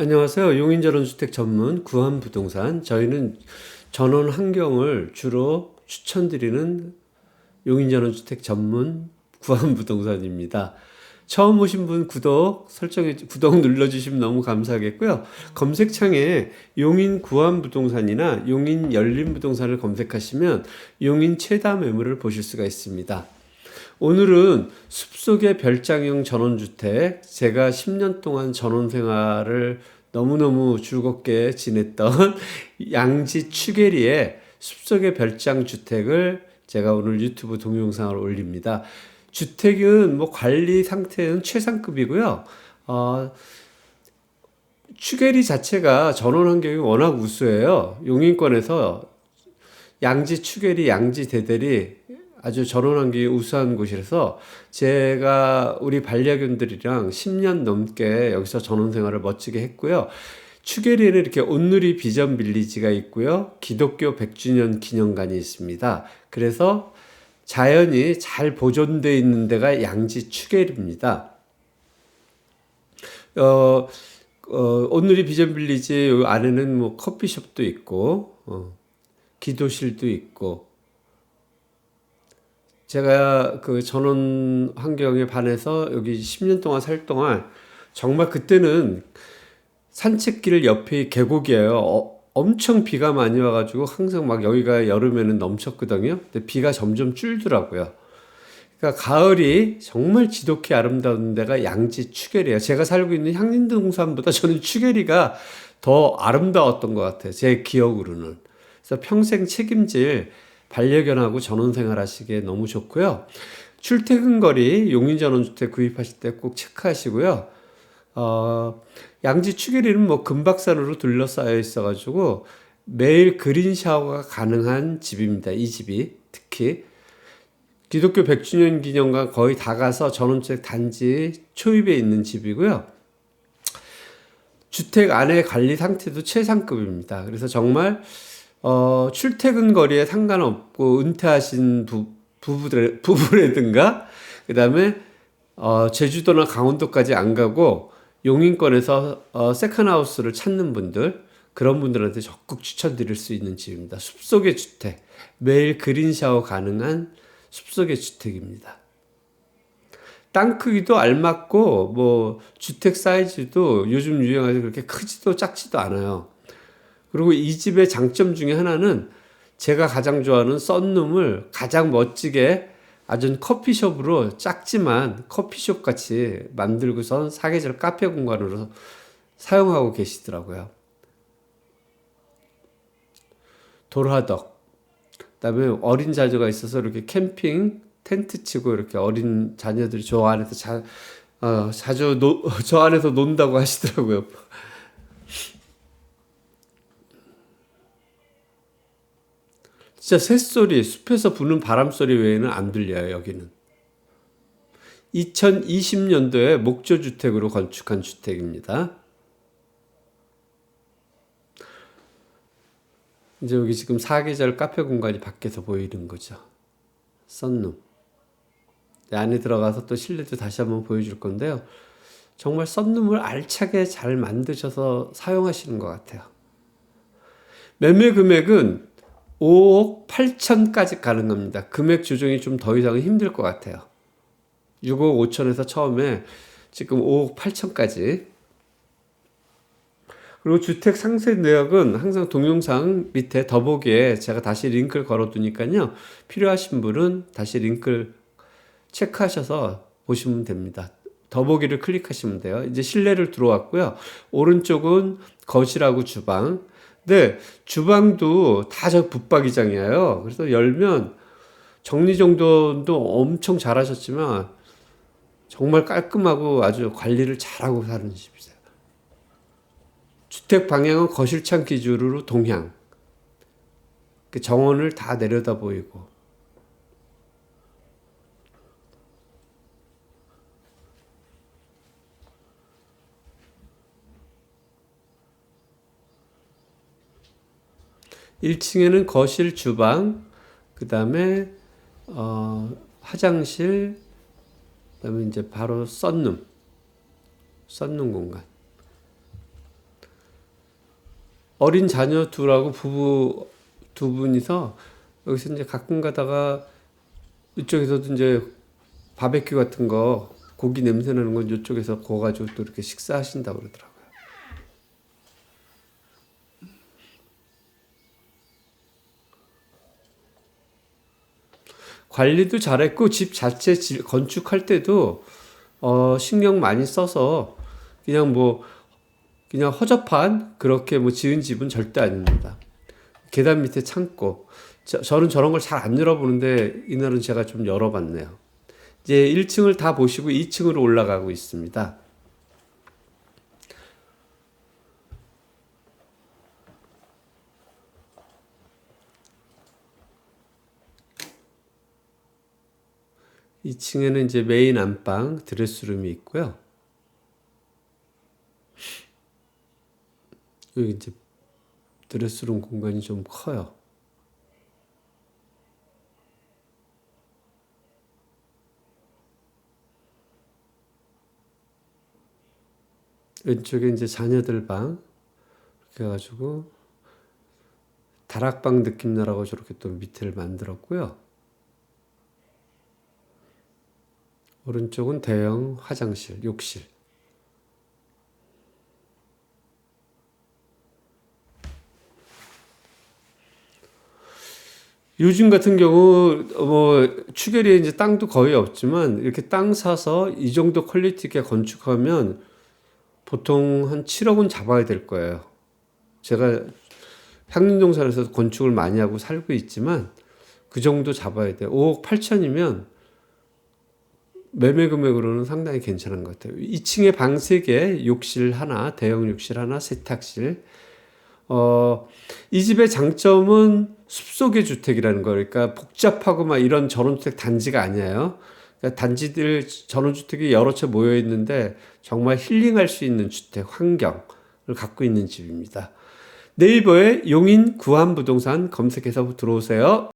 안녕하세요. 용인전원주택 전문 구한부동산. 저희는 전원 환경을 주로 추천드리는 용인전원주택 전문 구한부동산입니다. 처음 오신 분 구독 설정해 구독 눌러주시면 너무 감사하겠고요. 검색창에 용인 구한 부동산이나 용인 열린 부동산을 검색하시면 용인 최다 매물을 보실 수가 있습니다. 오늘은 숲속의 별장형 전원주택, 제가 10년 동안 전원 생활을 너무너무 즐겁게 지냈던 양지 추계리의 숲속의 별장 주택을 제가 오늘 유튜브 동영상을 올립니다. 주택은 뭐 관리 상태는 최상급이고요. 어, 추계리 자체가 전원 환경이 워낙 우수해요. 용인권에서 양지 추계리, 양지 대대리 아주 전원환경이 우수한 곳이라서 제가 우리 반려견들이랑 10년 넘게 여기서 전원 생활을 멋지게 했고요. 추계리에는 이렇게 온누리 비전 빌리지가 있고요. 기독교 100주년 기념관이 있습니다. 그래서 자연이 잘 보존되어 있는 데가 양지 추계리입니다. 어, 어, 온누리 비전 빌리지 안에는 뭐 커피숍도 있고, 어, 기도실도 있고, 제가 그 전원 환경에 반해서 여기 10년 동안 살 동안 정말 그때는 산책길 옆에 계곡이에요. 어, 엄청 비가 많이 와가지고 항상 막 여기가 여름에는 넘쳤거든요. 근데 비가 점점 줄더라고요. 그러니까 가을이 정말 지독히 아름다운 데가 양지 추계리예요. 제가 살고 있는 향림동산보다 저는 추계리가 더 아름다웠던 것 같아요. 제 기억으로는. 그래서 평생 책임질 반려견하고 전원생활 하시기에 너무 좋고요. 출퇴근 거리 용인전원주택 구입하실 때 꼭 체크하시고요. 어, 양지 추계리는 뭐 금박산으로 둘러싸여 있어가지고 매일 그린 샤워가 가능한 집입니다. 이 집이 특히 기독교 100주년 기념관 거의 다 가서 전원주택 단지 초입에 있는 집이고요. 주택 안에 관리 상태도 최상급입니다. 그래서 정말 어, 출퇴근 거리에 상관없고 은퇴하신 부, 부부들, 부부라든가, 그 다음에, 어, 제주도나 강원도까지 안 가고 용인권에서 어, 세컨하우스를 찾는 분들, 그런 분들한테 적극 추천드릴 수 있는 집입니다. 숲속의 주택. 매일 그린 샤워 가능한 숲속의 주택입니다. 땅 크기도 알맞고, 뭐, 주택 사이즈도 요즘 유행하지 그렇게 크지도 작지도 않아요. 그리고 이 집의 장점 중에 하나는 제가 가장 좋아하는 썬룸을 가장 멋지게 아주 커피숍으로 작지만 커피숍 같이 만들고선 사계절 카페 공간으로 사용하고 계시더라고요. 돌화덕. 그다음에 어린 자녀가 있어서 이렇게 캠핑 텐트 치고 이렇게 어린 자녀들이 저 안에서 자, 어, 자주 노, 저 안에서 논다고 하시더라고요. 진짜 새소리, 숲에서 부는 바람소리 외에는 안 들려요, 여기는. 2020년도에 목조주택으로 건축한 주택입니다. 이제 여기 지금 사계절 카페 공간이 밖에서 보이는 거죠. 썬룸. 안에 들어가서 또 실내도 다시 한번 보여줄 건데요. 정말 썬룸을 알차게 잘 만드셔서 사용하시는 것 같아요. 매매 금액은 5억 8천까지 가능합니다. 금액 조정이 좀 더 이상은 힘들 것 같아요. 6억 5천에서 처음에 지금 5억 8천까지. 그리고 주택 상세 내역은 항상 동영상 밑에 더보기에 제가 다시 링크를 걸어 두니까요. 필요하신 분은 다시 링크를 체크하셔서 보시면 됩니다. 더보기를 클릭하시면 돼요. 이제 실내를 들어왔고요. 오른쪽은 거실하고 주방, 네, 주방도 다 저 붙박이장이에요. 그래서 열면 정리정돈도 엄청 잘하셨지만 정말 깔끔하고 아주 관리를 잘하고 사는 집이세요. 주택 방향은 거실창 기준으로 동향. 그 정원을 다 내려다 보이고 1층에는 거실, 주방, 그 다음에 어, 화장실, 그 다음에 이제 바로 썬룸, 썬룸 공간. 어린 자녀 둘하고 부부 두 분이서 여기서 이제 가끔 가다가 이쪽에서도 이제 바베큐 같은 거 고기 냄새 나는 건 이쪽에서 구워가지고 또 이렇게 식사하신다고 그러더라고요. 관리도 잘했고 집 자체 질- 건축할 때도 어, 신경 많이 써서 그냥 뭐 그냥 허접한 그렇게 뭐 지은 집은 절대 아닙니다. 계단 밑에 창고. 저, 저는 저런 걸 잘 안 열어보는데 이날은 제가 좀 열어봤네요. 이제 1층을 다 보시고 2층으로 올라가고 있습니다. 이층에는 이제 메인 안방 드레스룸이 있고요. 여기 이제 드레스룸 공간이 좀 커요. 왼쪽에 이제 자녀들 방 이렇게 해가지고 다락방 느낌 나라고 저렇게 또 밑에를 만들었고요. 오른쪽은 대형 화장실, 욕실. 요즘 같은 경우 뭐 추계리에 이제 땅도 거의 없지만 이렇게 땅 사서 이 정도 퀄리티 있게 건축하면 보통 한 7억은 잡아야 될 거예요. 제가 향림동산에서 건축을 많이 하고 살고 있지만 그 정도 잡아야 돼요. 5억 8천이면 매매 금액으로는 상당히 괜찮은 것 같아요. 2층에 방 3개, 욕실 하나, 대형 욕실 하나, 세탁실. 어, 이 집의 장점은 숲속의 주택이라는 거. 그러니까 복잡하고 막 이런 전원주택 단지가 아니에요. 그러니까 단지들 전원주택이 여러 채 모여 있는데 정말 힐링할 수 있는 주택 환경을 갖고 있는 집입니다. 네이버에 용인 구한 부동산 검색해서 들어오세요.